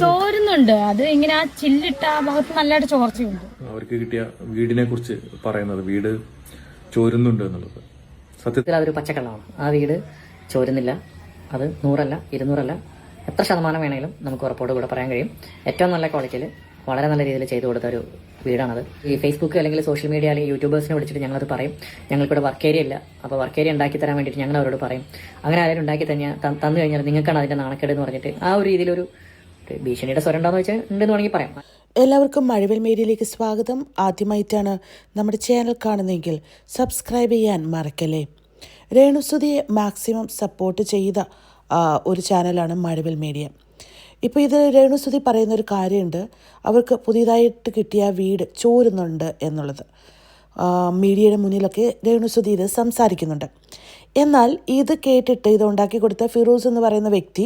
ചോരുന്നുണ്ട്. അത് ഇങ്ങനെ ആ ചില്ലിട്ട ആ ഭാഗത്ത് നല്ലതായിട്ട് ചോർച്ചയുണ്ട്. അവർക്ക് കിട്ടിയ വീടിനെ കുറിച്ച് പറയുന്നത് വീട് ചോരുന്നുണ്ട് എന്നുള്ളത്. സത്യത്തിൽ അതൊരു പച്ചക്കള്ളമാണ്. ആ വീട് ചോരുന്നില്ല. അത് നൂറല്ല ഇരുന്നൂറല്ല. എത്ര ശതമാനം വേണമെങ്കിലും നമുക്ക് ഉറപ്പോട് കൂടെ പറയാൻ കഴിയും. ഏറ്റവും നല്ല ക്വാളിറ്റിയിൽ വളരെ നല്ല രീതിയിൽ ചെയ്തു കൊടുത്ത ഒരു വീടാണത്. ഈ ഫേസ്ബുക്ക് അല്ലെങ്കിൽ സോഷ്യൽ മീഡിയ അല്ലെങ്കിൽ യൂട്യൂബേഴ്സിനെ വിളിച്ചിട്ട് ഞങ്ങളത് പറയും. ഞങ്ങൾക്കിവിടെ വർക്ക് ഏരിയ ഇല്ല. അപ്പോൾ വർക്ക് ഏരിയ ഉണ്ടാക്കി തരാൻ വേണ്ടിയിട്ട് ഞങ്ങൾ അവരോട് പറയും. അങ്ങനെ ആരെങ്കിലും ഉണ്ടാക്കി തന്നെ തന്നു കഴിഞ്ഞാൽ നിങ്ങൾക്കാണ് അതിന്റെ നാണക്കേട് എന്ന് പറഞ്ഞിട്ട് ആ ഒരു രീതിയിലൊരു ഭീഷണിയുടെ സ്വരം ഉണ്ടോയെന്ന് വെച്ചാൽ ഉണ്ടെന്ന് വേണമെങ്കിൽ പറയാം. എല്ലാവർക്കും മഴവിൽ മീഡിയയിലേക്ക് സ്വാഗതം. ആദ്യമായിട്ടാണ് നമ്മുടെ ചാനൽ കാണുന്നതെങ്കിൽ സബ്സ്ക്രൈബ് ചെയ്യാൻ മറക്കല്ലേ. രേണുസുതിയെ മാക്സിമം സപ്പോർട്ട് ചെയ്ത ഒരു ചാനലാണ് മഴവിൽ മീഡിയ ഇപ്പോൾ ഇത് രേണുസുതി പറയുന്ന ഒരു കാര്യമുണ്ട്. അവർക്ക് പുതിയതായിട്ട് കിട്ടിയ വീട് ചോരുന്നുണ്ട് എന്നുള്ളത്. മീഡിയയുടെ മുന്നിലൊക്കെ രേണുസുതി ഇത് സംസാരിക്കുന്നുണ്ട്. എന്നാൽ ഇത് കേട്ടിട്ട് ഇത് ഉണ്ടാക്കി കൊടുത്ത ഫിറൂസ് എന്ന് പറയുന്ന വ്യക്തി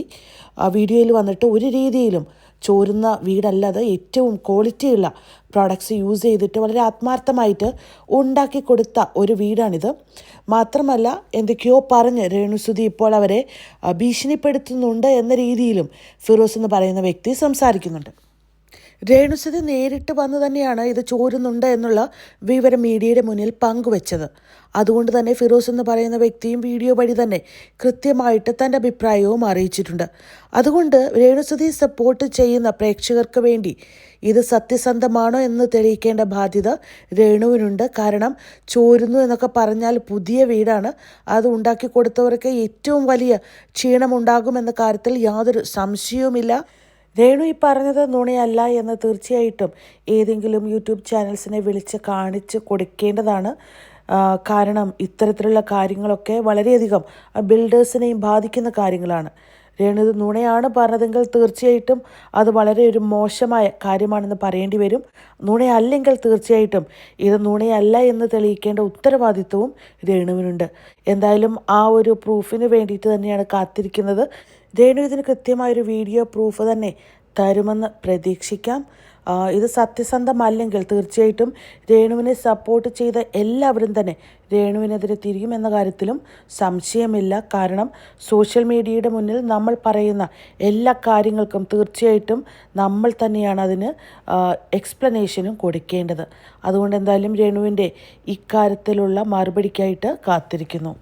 ആ വീഡിയോയിൽ വന്നിട്ട് ഒരു രീതിയിലും ചോരുന്ന വീടല്ലാതെ ഏറ്റവും ക്വാളിറ്റിയുള്ള പ്രോഡക്ട്സ് യൂസ് ചെയ്തിട്ട് വളരെ ആത്മാർത്ഥമായിട്ട് ഉണ്ടാക്കി കൊടുത്ത ഒരു വീടാണിത്. മാത്രമല്ല എന്തൊക്കെയോ പറഞ്ഞ് രേണുസുതി ഇപ്പോൾ അവരെ ഭീഷണിപ്പെടുത്തുന്നുണ്ട് എന്ന രീതിയിലും ഫിറോസ് എന്ന് പറയുന്ന വ്യക്തി സംസാരിക്കുന്നുണ്ട്. രേണുസുതി നേരിട്ട് വന്ന് തന്നെയാണ് ഇത് ചോരുന്നുണ്ട് എന്നുള്ള വിവരം മീഡിയയുടെ മുന്നിൽ പങ്കുവച്ചത്. അതുകൊണ്ട് തന്നെ ഫിറോസ് എന്ന് പറയുന്ന വ്യക്തിയും വീഡിയോ വഴി തന്നെ കൃത്യമായിട്ട് തന്റെ അഭിപ്രായവും അറിയിച്ചിട്ടുണ്ട്. അതുകൊണ്ട് രേണുസുതി സപ്പോർട്ട് ചെയ്യുന്ന പ്രേക്ഷകർക്ക് വേണ്ടി ഇത് സത്യസന്ധമാണോ എന്ന് തെളിയിക്കേണ്ട ബാധ്യത രേണുവിനുണ്ട്. കാരണം ചോരുന്നു എന്നൊക്കെ പറഞ്ഞാൽ പുതിയ വീടാണ്. അത് ഉണ്ടാക്കി കൊടുത്തവർക്ക് ഏറ്റവും വലിയ ക്ഷീണമുണ്ടാകുമെന്ന കാര്യത്തിൽ യാതൊരു സംശയവുമില്ല. രേണു ഈ പറഞ്ഞത് നുണയല്ല എന്ന് തീർച്ചയായിട്ടും ഏതെങ്കിലും യൂട്യൂബ് ചാനൽസിനെ വിളിച്ച് കാണിച്ച് കൊടുക്കേണ്ടതാണ്. കാരണം ഇത്തരത്തിലുള്ള കാര്യങ്ങളൊക്കെ വളരെയധികം ബിൽഡേഴ്സിനെയും ബാധിക്കുന്ന കാര്യങ്ങളാണ്. രേണു ഇത് നുണയാണ് പറഞ്ഞതെങ്കിൽ തീർച്ചയായിട്ടും അത് വളരെ ഒരു മോശമായ കാര്യമാണെന്ന് പറയേണ്ടി വരും. നുണയല്ലെങ്കിൽ തീർച്ചയായിട്ടും ഇത് നുണയല്ല എന്ന് തെളിയിക്കേണ്ട ഉത്തരവാദിത്വവും രേണുവിനുണ്ട്. എന്തായാലും ആ ഒരു പ്രൂഫിന് വേണ്ടിയിട്ട് തന്നെയാണ് കാത്തിരിക്കുന്നത്. രേണു ഇതിന് കൃത്യമായൊരു വീഡിയോ പ്രൂഫ് തന്നെ തരുമെന്ന് പ്രതീക്ഷിക്കാം. ഇത് സത്യസന്ധമല്ലെങ്കിൽ തീർച്ചയായിട്ടും രേണുവിനെ സപ്പോർട്ട് ചെയ്ത എല്ലാവരും തന്നെ രേണുവിനെതിരെ തിരിയും എന്ന കാര്യത്തിലും സംശയമില്ല. കാരണം സോഷ്യൽ മീഡിയയുടെ മുന്നിൽ നമ്മൾ പറയുന്ന എല്ലാ കാര്യങ്ങൾക്കും തീർച്ചയായിട്ടും നമ്മൾ തന്നെയാണ് അതിന് എക്സ്പ്ലനേഷനും കൊടുക്കേണ്ടത്. അതുകൊണ്ട് എന്തായാലും രേണുവിന്റെ ഇക്കാര്യത്തിലുള്ള മറുപടിക്കായിട്ട് കാത്തിരിക്കുന്നു.